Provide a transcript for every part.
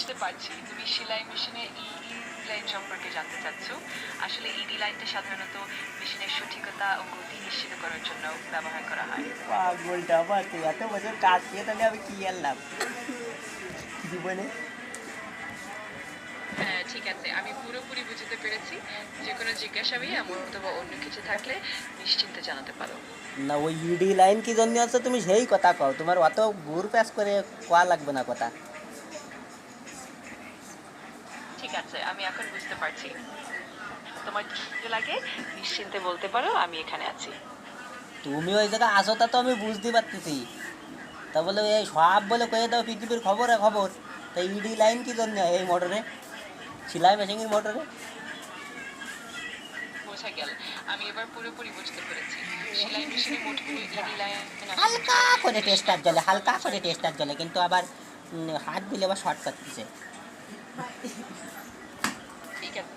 বুঝতে পারছি তুমি সেলাই মেশিনে ইডি লাইন সম্পর্কে জানতে চাচ্ছ। আসলে ইডি লাইনটা সাধারণত মেশিনের সঠিকতা ও গতি নিশ্চিত করার জন্য ব্যবহার করা হয়। পাগলটা আমার তুই এত বছর কাজ দিয়ে তাহলে আমি কি আনলাম? জীবনে। হ্যাঁ ঠিক আছে আমি পুরোপুরি বুঝতে পেরেছি। যে কোনো জিজ্ঞাসাবি এমন অথবা অন্য কিছু থাকলে নিশ্চিন্তে জানাতে পারো। না ওই ইডি লাইন কি জন্য আছে তুমি সেই কথা কও। তোমার অত ঘুর প্যাস করে কোয়া লাগবে না কথা? ঠিক আছে আমি এখন বুঝতে পারছি। তোমার কি লাগে? নিশ্চিন্তে বলতে পারো আমি এখানে আছি। তুমি ওই জায়গায় আসো তা তো আমি বুঝতে পারতেছি। তা বলে এই সব বলে কয়ে দাও পৃথিবীর খবরে খবর। তা ইডি লাইন কি জন্য এই মোটরে? সেলাই মেশিনের মোটরে? বোঝা গেল। আমি এবার পুরোপুরি বুঝতে পেরেছি। সেলাই মেশিনে মোটগুলো ইডি লাইন? হালকা করে টেস্টার জলে হালকা করে টেস্টার জলে কিন্তু আবার হাত দিলে আবার শর্ট করতেছে ঠিক আছে।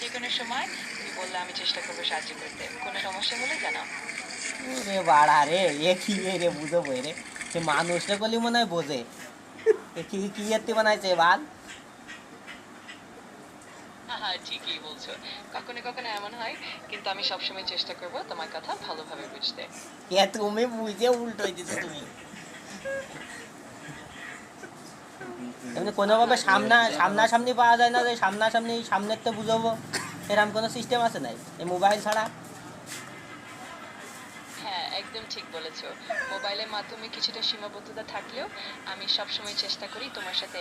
যে কোনো সময় তুমি বললে আমি চেষ্টা করব সাহায্য করতে। কোনো সমস্যা হলে জানাও। রে বাড়া রে এ কি রে বুঝো বই রে। সে মানুষটা মনে হয় বোঝে। এ কি কি এত্তি বানাইছে বাল? হ্যাঁ ঠিকই বলছো। কখনো কখনো এমন হয় কিন্তু আমি সবসময় চেষ্টা করব তোমার কথা ভালোভাবে বুঝতে। তুমি বুঝে উল্টো দিছো তুমি। এমনি কোনোভাবে সামনা সামনাসামনি পাওয়া যায় না যে সামনাসামনি সামনের তো বুঝাবো। এরকম কোনো সিস্টেম আছে নাই? এই মোবাইল ছাড়া? হ্যাঁ একদম ঠিক বলেছ। মোবাইলের মাধ্যমে কিছুটা সীমাবদ্ধতা থাকলেও আমি সবসময় চেষ্টা করি তোমার সাথে